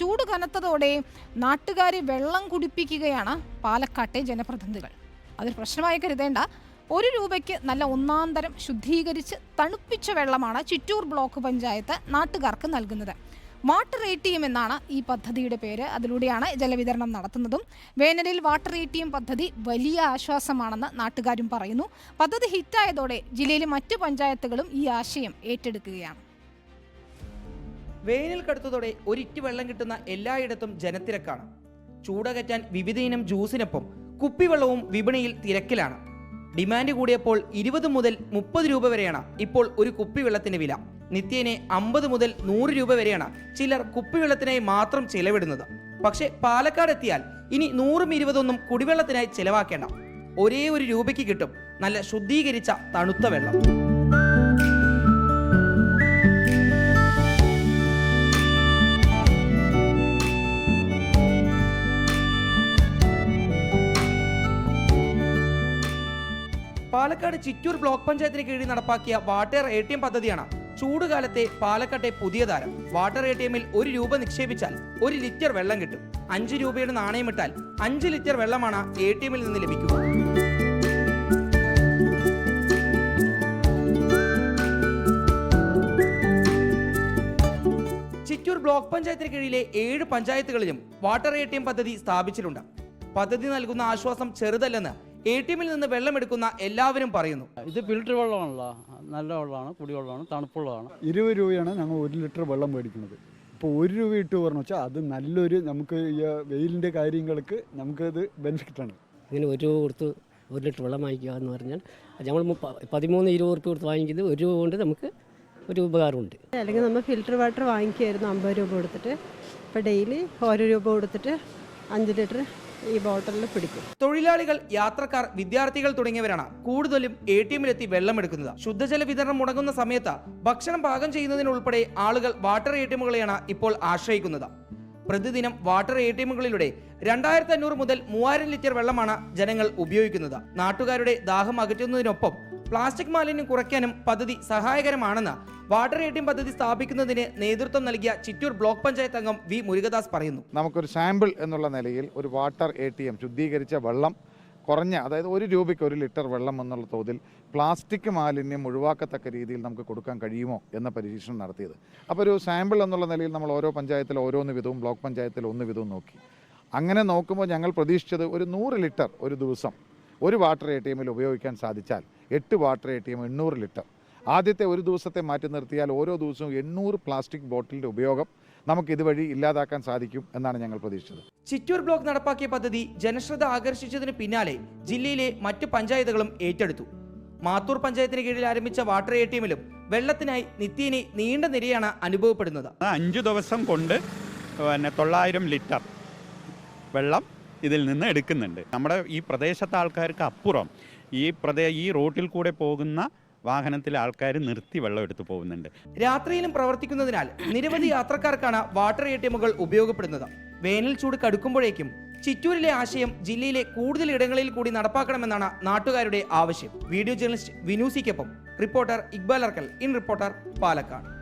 ചൂട് കനത്തതോടെ നാട്ടുകാരെ വെള്ളം കുടിപ്പിക്കുകയാണ് പാലക്കാട്ടെ ജനപ്രതിനിധികൾ. അതൊരു പ്രശ്നമായി കരുതേണ്ട ഒരു രൂപയ്ക്ക് നല്ല ഒന്നാം തരം ശുദ്ധീകരിച്ച് തണുപ്പിച്ച വെള്ളമാണ് ചിറ്റൂർ ബ്ലോക്ക് പഞ്ചായത്ത് നാട്ടുകാർക്ക് നൽകുന്നത്. വാട്ടർ എ ടി എം എന്നാണ് ഈ പദ്ധതിയുടെ പേര്. അതിലൂടെയാണ് ജലവിതരണം നടത്തുന്നതും. വേനലിൽ വാട്ടർ എ ടി എം പദ്ധതി വലിയ ആശ്വാസമാണെന്ന് നാട്ടുകാരും പറയുന്നു. പദ്ധതി ഹിറ്റായതോടെ ജില്ലയിലെ മറ്റു പഞ്ചായത്തുകളും ഈ ആശയം ഏറ്റെടുക്കുകയാണ്. വേനൽ കടുത്തതോടെ ഒരിറ്റ് വെള്ളം കിട്ടുന്ന എല്ലായിടത്തും ജനത്തിരക്കാണ്. ചൂടകറ്റാൻ വിവിധയിനം ജ്യൂസിനൊപ്പം കുപ്പിവെള്ളവും വിപണിയിൽ തിരക്കിലാണ്. ഡിമാൻഡ് കൂടിയപ്പോൾ ഇരുപത് മുതൽ മുപ്പത് രൂപ വരെയാണ് ഇപ്പോൾ ഒരു കുപ്പിവെള്ളത്തിന്റെ വില. നിത്യേനെ അമ്പത് മുതൽ നൂറ് രൂപ വരെയാണ് ചിലർ കുപ്പിവെള്ളത്തിനായി മാത്രം ചിലവിടുന്നത്. പക്ഷേ പാലക്കാട് എത്തിയാൽ ഇനി നൂറും ഇരുപതൊന്നും കുടിവെള്ളത്തിനായി ചിലവാക്കേണ്ട. ഒരേ ഒരു രൂപയ്ക്ക് കിട്ടും നല്ല ശുദ്ധീകരിച്ച തണുത്ത വെള്ളം. പാലക്കാട് ചിറ്റൂർ ബ്ലോക്ക് പഞ്ചായത്തിന് കീഴിൽ നടപ്പാക്കിയ വാട്ടർ എ ടി എം പദ്ധതിയാണ് ചൂടുകാലത്തെ പാലക്കാട്ടെ പുതിയ താരം. വാട്ടർ എ ടി എമ്മിൽ ഒരു രൂപ നിക്ഷേപിച്ചാൽ ഒരു ലിറ്റർ വെള്ളം കിട്ടും. അഞ്ച് രൂപയുടെ നാണയം ഇട്ടാൽ അഞ്ച് ലിറ്റർ വെള്ളമാണ് എ ടി എമ്മിൽ നിന്ന് ലഭിക്കുക. ചിറ്റൂർ ബ്ലോക്ക് പഞ്ചായത്തിന് കീഴിലെ ഏഴ് പഞ്ചായത്തുകളിലും വാട്ടർ എ ടി എം പദ്ധതി സ്ഥാപിച്ചിട്ടുണ്ട്. പദ്ധതി നൽകുന്ന ആശ്വാസം ചെറുതല്ലെന്ന് എ ടി എമ്മിൽ നിന്ന് വെള്ളമെടുക്കുന്ന എല്ലാവരും പറയുന്നു. ഇത് ഫിൽറ്റർ വെള്ളമാണല്ലോ. നല്ല വെള്ളമാണ് കുടിവെള്ളമാണ് തണുപ്പുള്ളതാണ്. ഇരുപത് രൂപയാണ് ഞങ്ങൾ ഒരു ലിറ്റർ വെള്ളം മേടിക്കുന്നത്. ഇപ്പോൾ ഒരു രൂപ ഇട്ട് പറഞ്ഞു വെച്ചാൽ അത് നല്ലൊരു നമുക്ക് ഈ വെയിലിന്റെ കാര്യങ്ങൾക്ക് നമുക്കത് ബെനിഫിറ്റാണ് ഇങ്ങനെ ഒരു രൂപ കൊടുത്ത് ഒരു ലിറ്റർ വെള്ളം വാങ്ങിക്കുക എന്ന് പറഞ്ഞാൽ ഞങ്ങൾ പതിമൂന്ന് ഇരുപത് റുപ്യ കൊടുത്ത് വാങ്ങിക്കുന്നത് ഒരു രൂപ കൊണ്ട് നമുക്ക് ഒരു ഉപകാരമുണ്ട്. അല്ലെങ്കിൽ നമ്മൾ ഫിൽറ്റർ വാട്ടർ വാങ്ങിക്കുമായിരുന്നു അമ്പത് രൂപ കൊടുത്തിട്ട്. ഇപ്പോൾ ഡെയിലി ഓരോ രൂപ കൊടുത്തിട്ട് അഞ്ച് ലിറ്റർ ഈ ബോട്ടലിൽ പിടിക്കും. തൊഴിലാളികൾ യാത്രക്കാർ വിദ്യാർത്ഥികൾ തുടങ്ങിയവരാണ് കൂടുതലും എ ടി എമ്മിലെത്തി വെള്ളമെടുക്കുന്നത്. ശുദ്ധജല വിതരണം മുടങ്ങുന്ന സമയത്ത് ഭക്ഷണം പാകം ചെയ്യുന്നതിനുൾപ്പെടെ ആളുകൾ വാട്ടർ എ ടി എമ്മുകളെയാണ് ഇപ്പോൾ ആശ്രയിക്കുന്നത്. പ്രതിദിനം വാട്ടർ എ ടി എമ്മുകളിലൂടെ രണ്ടായിരത്തി അഞ്ഞൂറ് മുതൽ മൂവായിരം ലിറ്റർ വെള്ളമാണ് ജനങ്ങൾ ഉപയോഗിക്കുന്നത്. നാട്ടുകാരുടെ ദാഹം അകറ്റുന്നതിനൊപ്പം പ്ലാസ്റ്റിക് മാലിന്യം കുറയ്ക്കാനും പദ്ധതി സഹായകരമാണെന്ന് വാട്ടർ എ ടി എം പദ്ധതി സ്ഥാപിക്കുന്നതിന് നേതൃത്വം നൽകിയ ചിറ്റൂർ ബ്ലോക്ക് പഞ്ചായത്ത് അംഗം വി മുരുകദാസ് പറയുന്നു. നമുക്കൊരു സാമ്പിൾ എന്നുള്ള നിലയിൽ ഒരു വാട്ടർ എ ടി എം ശുദ്ധീകരിച്ച വെള്ളം കുറഞ്ഞ അതായത് ഒരു രൂപയ്ക്ക് ഒരു ലിറ്റർ വെള്ളം എന്നുള്ള തോതിൽ പ്ലാസ്റ്റിക് മാലിന്യം ഒഴിവാക്കത്തക്ക രീതിയിൽ നമുക്ക് കൊടുക്കാൻ കഴിയുമോ എന്ന പരീക്ഷണം നടത്തിയത്. അപ്പോൾ ഒരു സാമ്പിൾ എന്നുള്ള നിലയിൽ നമ്മൾ ഓരോ പഞ്ചായത്തിൽ ഓരോന്ന് വിധവും ബ്ലോക്ക് പഞ്ചായത്തിൽ ഒന്ന് വിധവും നോക്കി. അങ്ങനെ നോക്കുമ്പോൾ ഞങ്ങൾ പ്രതീക്ഷിച്ചത് ഒരു നൂറ് ലിറ്റർ ഒരു ദിവസം ഒരു വാട്ടർ എ ടി എമ്മിൽ ഉപയോഗിക്കാൻ സാധിച്ചാൽ എട്ട് വാട്ടർ എ ടി എം എണ്ണൂറ് ലിറ്റർ. ആദ്യത്തെ ഒരു ദിവസത്തെ മാറ്റി നിർത്തിയാൽ ഓരോ ദിവസവും എണ്ണൂറ് പ്ലാസ്റ്റിക് ബോട്ടിലിന്റെ ഉപയോഗം നമുക്ക് ഇതുവഴി ഇല്ലാതാക്കാൻ സാധിക്കും എന്നാണ് ഞങ്ങൾ പ്രതീക്ഷിച്ചത്. ചിറ്റൂർ ബ്ലോക്ക് നടപ്പാക്കിയ പദ്ധതി ജനശ്രദ്ധ ആകർഷിച്ചതിന് പിന്നാലെ ജില്ലയിലെ മറ്റു പഞ്ചായത്തുകളും ഏറ്റെടുത്തു. മാത്തൂർ പഞ്ചായത്തിന് കീഴിൽ ആരംഭിച്ച വാട്ടർ എ ടി എമ്മിലും വെള്ളത്തിനായി നിത്യേനെ നീണ്ട നിരയാണ് അനുഭവപ്പെടുന്നത്. അഞ്ചു ദിവസം കൊണ്ട് പിന്നെ തൊള്ളായിരം ലിറ്റർ വെള്ളം ഇതിൽ നിന്ന് എടുക്കുന്നുണ്ട്. നമ്മുടെ ഈ പ്രദേശത്തെ ആൾക്കാർക്ക് അപ്പുറം ഈ പ്രദേ ഈ റോട്ടിൽ കൂടെ പോകുന്ന വാഹനത്തിലെ ആൾക്കാർ നിർത്തി വെള്ളം എടുത്തു പോകുന്നുണ്ട്. രാത്രിയിലും പ്രവർത്തിക്കുന്നതിനാൽ നിരവധി യാത്രക്കാർക്കാണ് വാട്ടർ എ ടി എമ്മുകൾ ഉപയോഗപ്പെടുന്നത്. വേനൽ ചൂട് കടുക്കുമ്പോഴേക്കും ചിറ്റൂരിലെ ആശയം ജില്ലയിലെ കൂടുതൽ ഇടങ്ങളിൽ കൂടി നടപ്പാക്കണമെന്നാണ് നാട്ടുകാരുടെ ആവശ്യം. Video journalist വിനൂസിക്കൊപ്പം reporter Iqbal Arkal. In reporter Palakkad.